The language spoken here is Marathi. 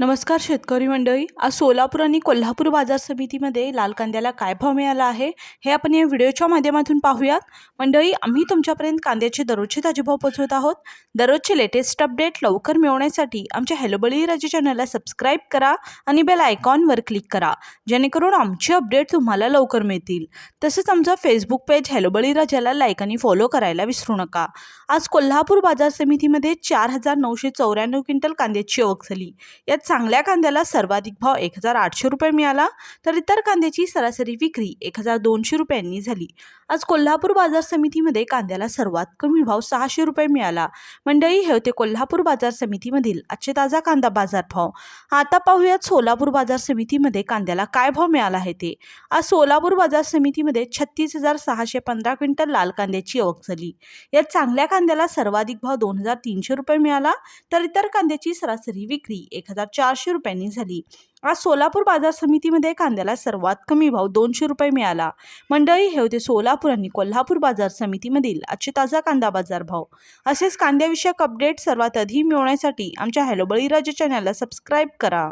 नमस्कार शेतकरी मंडळी आज सोलापूर आणि कोल्हापूर बाजार समितीमध्ये लाल कांद्याला काय भाव मिळाला आहे हे आपण या व्हिडिओच्या माध्यमातून पाहूयात. मंडळी आम्ही तुमच्यापर्यंत कांद्याचे दररोजचे ताजे भाव पोहोचवत आहोत. दररोजचे लेटेस्ट अपडेट लवकर मिळवण्यासाठी आमच्या हॅलोबळी राजे चॅनलला सबस्क्राईब करा आणि बेल आयकॉनवर क्लिक करा जेणेकरून आमचे अपडेट तुम्हाला लवकर मिळतील. तसंच आमचा फेसबुक पेज हॅलोबळी राजाला लाईक आणि फॉलो करायला विसरू नका. आज कोल्हापूर बाजार समितीमध्ये चार हजार नऊशे चौऱ्याण्णव क्विंटल कांद्याची आवक झाली. यात चांगल्या कांद्याला सर्वाधिक भाव एक हजार आठशे रुपये मिळाला तर इतर कांद्याची सरासरी विक्री एक हजार दोनशे रुपयांनी झाली. आज कोल्हापूर बाजार समितीमध्ये कांद्याला सर्वात कमी भाव सहाशे रुपये मिळाला. मंडळी हे होते कोल्हापूर बाजार समितीमधील आजचे ताजा कांदा बाजार भाव आता पाहूयात सोलापूर बाजार समितीमध्ये कांद्याला काय भाव मिळाला आहे ते. आज सोलापूर बाजार समितीमध्ये छत्तीस हजार सहाशे पंधरा क्विंटल लाल कांद्याची आवक झाली. यात चांगल्या कांद्याला सर्वाधिक भाव दोन हजार तीनशे रुपये मिळाला तर इतर कांद्याची सरासरी विक्री एक हजार चारशे रुपयांनी झाली. आज सोलापूर बाजार समितीमध्ये कांद्याला सर्वात कमी भाव दोनशे रुपये मिळाला. मंडळी हे होते सोलापूर आणि कोल्हापूर बाजार समितीमधील आजचे ताजा कांदा बाजार भाव. असेच कांद्याविषयक अपडेट सर्वात आधी मिळवण्यासाठी आमच्या हॅलो बळीराजा चॅनलला सबस्क्राईब करा.